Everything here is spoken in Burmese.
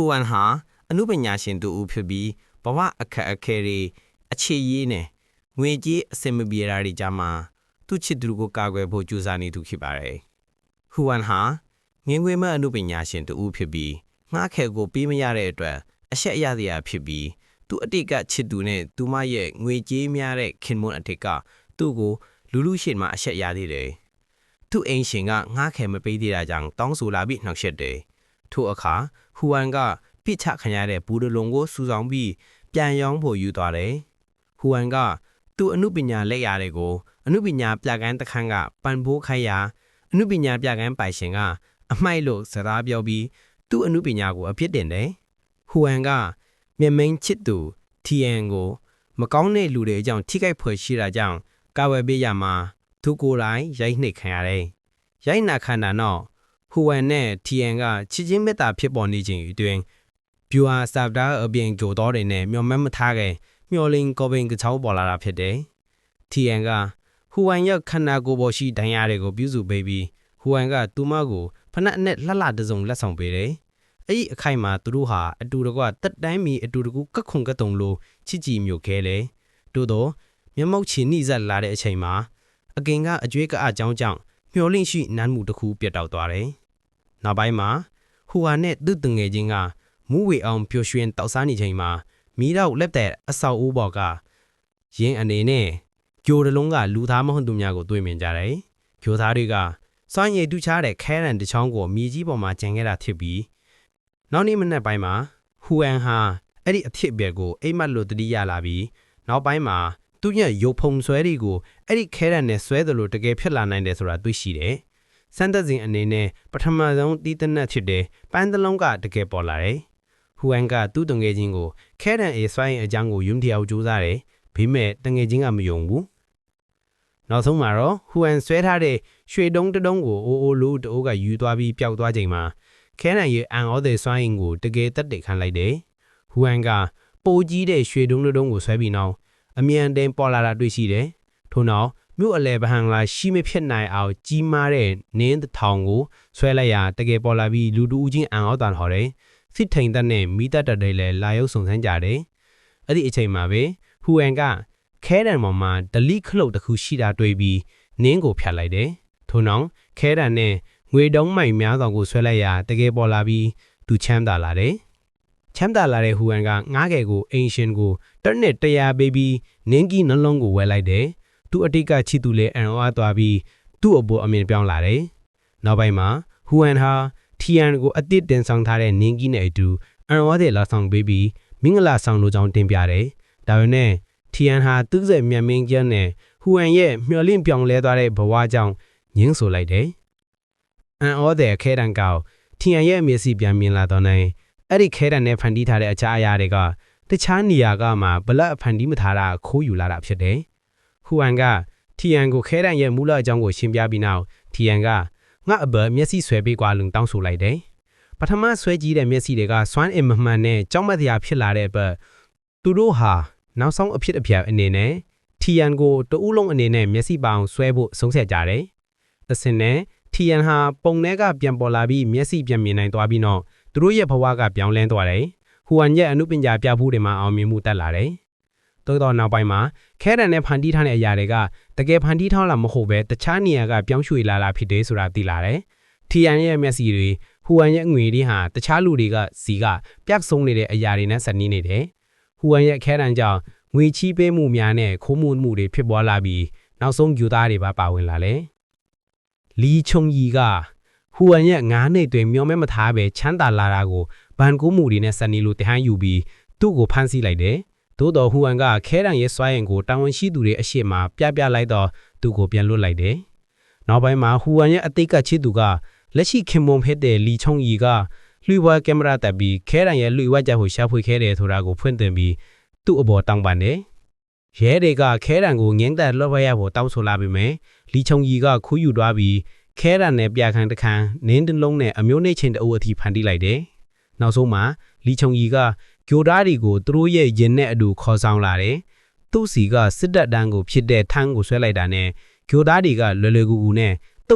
ဟူဝမ်ဟာအမှုပညာရှင်တူဦးဖြစ်ပြီးဘဝအခက်အခဲတွေအခြေရေးနဲ့ငွေကြေးအစင်မပြေတာတွေကြားမှာသူ့ချစ်သူကိုကာကွယ်ဖို့ကြိုးစားနေသူဖြစ်ပါတယ်။ဟူဝမ်ဟာငင်းငွေမဲ့အမှုပညာရှင်တူဦးဖြစ်ပြီးငှားခဲကိုပေးမရတဲ့အတွက်အဆက်အရစရာဖြစ်ပြီးသူအတိတ်ကချစ်သူနဲ့သူမရဲ့ငွေကြေးများတဲ့ခင်မွန်းအတိတ်ကသူ့ကိုလူလူရှိမှအဆက်ရသေးတယ်။သူ့အိမ်ရှင်ကငှားခဲမပေးသေးတာကြောင့်တောင်းဆိုလာပြီးနှောက်ယှက်တယ်။ ထို့အခါဟူဝမ်ကပြစ်ချခံရတဲ့ဘူးတလုံးကိုစူဆောင်ပြီးပြန်ရောင်းဖို့ယူသွားတယ်။ဟူဝမ်ကသူ့အမှုပညာလက်ရာတွေကိုအမှုပညာပြကန်းတခန်းကပန်ဖိုးခိုင်းရာအမှုပညာပြကန်းပိုင်ရှင်ကအမိုက်လို့စကားပြောပြီးသူ့အမှုပညာကိုအပြစ်တင်တယ်။ဟူဝမ်ကမြမင်းချစ်သူတီအန်ကိုမကောင်းတဲ့လူတွေအကြောင်းထိခိုက်ဖွယ်ရှိတာကြောင့်ကာဝယ်ပေးရမှာသူကိုယ်တိုင်ရိုက်နှိပ်ခံရတယ်။ရိုက်နာခံတာတော့ ဟူဝမ်နဲ့တီအန်ကချစ်ချင်းမေတ္တာဖြစ်ပေါ်နေခြင်းအတွင်းဗျူဟာစပ်တာအပြင်ကြိုတော်တွေနဲ့မျောမမထားခဲ့မျောလင်းကောပင်ကချောင်းပေါ်လာတာဖြစ်တယ်။တီအန်ကဟူဝမ်ရဲ့ခန္ဓာကိုယ်ပေါ်ရှိဒဏ်ရာတွေကိုပြုစုပေးပြီးဟူဝမ်ကသူမကိုဖနက်နဲ့လှလှတစုံလက်ဆောင်ပေးတယ်။အဲ့ဒီအခိုက်မှာသူတို့ဟာအတူတကွတက်တိုင်းမီအတူတကူကက်ခုန်ကက်တုံလိုချစ်ကြည်မြို့ခဲလေ။တို့တော့မျက်မှောက်ချီနှိစက်လာတဲ့အချိန်မှာအကင်ကအကျွေးကအကြောင်းကြောင့်မျောလင့်ရှိနန်းမှုတစ်ခုပြတ်တောက်သွားတယ်။ နောက်ပိုင်းမှာဟူဟာနဲ့သူ့တငယ်ချင်းကမူးဝေအောင်ပျော်ရွှင်တောက်စားနေချိန်မှာမီးတော့လက်တဲ့အဆောက်အဦပေါ်ကရင်းအနေနဲ့ကြိုတလုံးကလူသားမဟုတ်သူများကိုတွေ့မြင်ကြတယ်။ကြိုသားတွေကစွမ်းရည်တူချားတဲ့ခဲရန်တစ်ချောင်းကိုမြေကြီးပေါ်မှာကျန်ခဲ့တာဖြစ်ပြီးနောက်နေ့မနက်ပိုင်းမှာဟူအန်ဟာအဲ့ဒီအဖြစ်အပျက်ကိုအိမ်မက်လို့တတိယလာပြီးနောက်ပိုင်းမှာသူ့ရဲ့ရုပ်ဖုံဆွဲတွေကိုအဲ့ဒီခဲရန်နဲ့ဆွဲသလိုတကယ်ဖြစ်လာနိုင်တယ်ဆိုတာသိရှိတယ်။ စမ်းသက်စဉ်အနေနဲ့ပထမဆုံးတီးတနက်ဖြစ်တဲ့ပန်းတလုံးကတကယ်ပေါ်လာတယ်။ဟူအန်ကသူ့တငယ်ချင်းကိုခဲရန်အေးဆွဲရင်အကြောင်းကိုယွန်းတယောက်ကြိုးစားတယ်။ဒါပေမဲ့တငယ်ချင်းကမယုံဘူး။နောက်ဆုံးမှာတော့ဟူအန်ဆွဲထားတဲ့ရွှေတုံးတစ်တုံးကိုအိုအိုလူတိုးကယူသွားပြီးပျောက်သွားချိန်မှာခဲရန်ရဲ့အန်ဩတဲ့ဆွဲရင်ကိုတကယ်တက်တက်ခံလိုက်တယ်။ဟူအန်ကပိုကြီးတဲ့ရွှေတုံးတစ်တုံးကိုဆွဲပြီးနောက်အမြန်တန်းပေါ်လာတာတွေ့ရှိတယ်။ထို့နောက် မြို့အလဲပဟန်လာရှိမဖြစ်နိုင်အောင်ကြီးမားတဲ့နင်းတစ်ထောင်ကိုဆွဲလိုက်ရာတကယ်ပေါ်လာပြီးလူတူဦးချင်းအန်အောက်တန်ဟော်တယ်။စစ်ထိန်သက်နဲ့မိသက်တတွေလည်းလာရုပ်စုံစမ်းကြတယ်။အဲ့ဒီအချိန်မှာပဲဟူအန်ကခဲတံပေါ်မှာဒလိခလုတ်တစ်ခုရှိတာတွေ့ပြီးနင်းကိုဖြတ်လိုက်တယ်။ထို့နောက်ခဲတံနဲ့ငွေတုံးမိုင်များစွာကိုဆွဲလိုက်ရာတကယ်ပေါ်လာပြီးသူချမ်းသာလာတယ်။ချမ်းသာလာတဲ့ဟူအန်ကငားငယ်ကိုအင်ရှင်ကိုတက်နဲ့တရားပေးပြီးနင်းကြီးနှလုံးကိုဝဲလိုက်တယ်။ သူ့အတိတ်ကချစ်သူလည်းအံ့ဩသွားပြီးသူ့အပေါ်အမြင်ပြောင်းလာတယ်။နောက်ပိုင်းမှာဟူအန်ဟာထီယန်ကိုအသစ်တင်ဆောင်ထားတဲ့နင်းကြီးနဲ့အတူအံ့ဩတဲ့လာဆောင်ပေးပြီးမင်္ဂလာဆောင်လိုကြောင်းတင်ပြတယ်။ဒါပေမဲ့ထီယန်ဟာသူ့ရဲ့မြန်မင်းကျန်းနဲ့ဟူအန်ရဲ့မျော်လင့်ပြောင်းလဲသွားတဲ့ဘဝကြောင့်ညှင်းဆိုလိုက်တယ်။အံ့ဩတဲ့ခဲတံကောက်ထီယန်ရဲ့မျက်စိပြန်မြင်လာတော့နိုင်အဲ့ဒီခဲတံနဲ့ဖန်တီးထားတဲ့အခြားအရာတွေကတခြားနေရာကမှဘလက်အဖန်တီးမထားတာခိုးယူလာတာဖြစ်တယ်။ ဟူအန်ကထီယန်ကိုခဲတံရဲ့မူလအကြောင်းကိုရှင်းပြပြီးနောက်ထီယန်ကငါအဘမျက်စိဆွဲပေးကွာလုံတောင်းဆိုလိုက်တယ်။ပထမဆွဲကြည့်တဲ့မျက်စိတွေကစွမ်းအင်မမှန်နဲ့ကြောက်မတရားဖြစ်လာတဲ့အတွက်သူတို့ဟာနောက်ဆုံးအဖြစ်အပျက်အနေနဲ့ထီယန်ကိုတဦးလုံးအနေနဲ့မျက်စိပောင်ဆွဲဖို့ဆုံးဖြတ်ကြတယ်။သစင်နဲ့ထီယန်ဟာပုံထဲကပြန်ပေါ်လာပြီးမျက်စိပြန်မြင်နိုင်သွားပြီးတော့သူတို့ရဲ့ဘဝကပြောင်းလဲသွားတယ်။ဟူဝမ်ရဲ့အမှုပညာပြဖို့တွေမှာအောင်မြင်မှုတက်လာတယ်။ သို့တော့နောက်ပိုင်းမှာခဲရန်နဲ့ဖန်တီးထားတဲ့အရာတွေကတကယ်ဖန်တီးထားလာမဟုတ်ပဲတခြားနေရာကပြောင်းရွှေ့လာတာဖြစ်တယ်ဆိုတာသိလာတယ်။ထီယန်ရဲ့မျက်စိတွေဟူဝမ်ရဲ့ငွေတွေဟာတခြားလူတွေကစီကပြတ်ဆုံးနေတဲ့အရာတွေနဲ့ဆက်နီးနေတယ်။ဟူဝမ်ရဲ့ခဲရန်ကြောင့်ငွေချီးပေးမှုများနဲ့ခိုးမှုမှုတွေဖြစ်ပေါ်လာပြီးနောက်ဆုံးယူသားတွေပါပါဝင်လာတယ်။လီချုံကြီးကဟူဝမ်ရဲ့ငားနေတွင်မျောမဲမထားပဲချမ်းသာလာတာကိုဘန်ကိုမှုတွေနဲ့ဆက်နီလိုတဟန်းယူပြီးသူ့ကိုဖမ်းဆီးလိုက်တယ်။ သို့တော်ဟူဝမ်ကခဲရန်ရဲ့စွာရင်ကိုတာဝန်ရှိသူတွေအရှိမပြပြလိုက်တော့သူ့ကိုပြန်လွတ်လိုက်တယ်။နောက်ပိုင်းမှာဟူဝမ်ရဲ့အသိကချစ်သူကလက်ရှိခင်မွန်ဖက်တဲ့လီချုံကြီးကလွှိဝါကင်မရာတပ်ပြီးခဲရန်ရဲ့လွှိဝါကြကိုရှာဖွေခဲ့တယ်ဆိုတာကိုဖွင့်သင်ပြီးသူ့အပေါ်တောင်းပန်တယ်။ရဲတွေကခဲရန်ကိုငင်းသက်လွှတ်ဝဲရဖို့တောင်းဆိုလာပေမဲ့လီချုံကြီးကခူးယူသွားပြီးခဲရန်နဲ့ပြခန်းတစ်ခန်းနင်းတလုံးနဲ့အမျိုးနှိမ့်ချင်းတအုပ်အထိဖန်တီးလိုက်တယ်။နောက်ဆုံးမှာလီချုံကြီးက ဂျိုဓားတွေကိုသူတို့ရဲ့ရင်နဲ့အတူခေါ်ဆောင်လာတယ်။သူ့စီကစစ်တပ်တန်းကိုဖြစ်တဲ့ထန်းကိုဆွဲလိုက်တာနဲ့ဂျိုဓားတွေကလွယ်လွယ်ကူကူနဲ့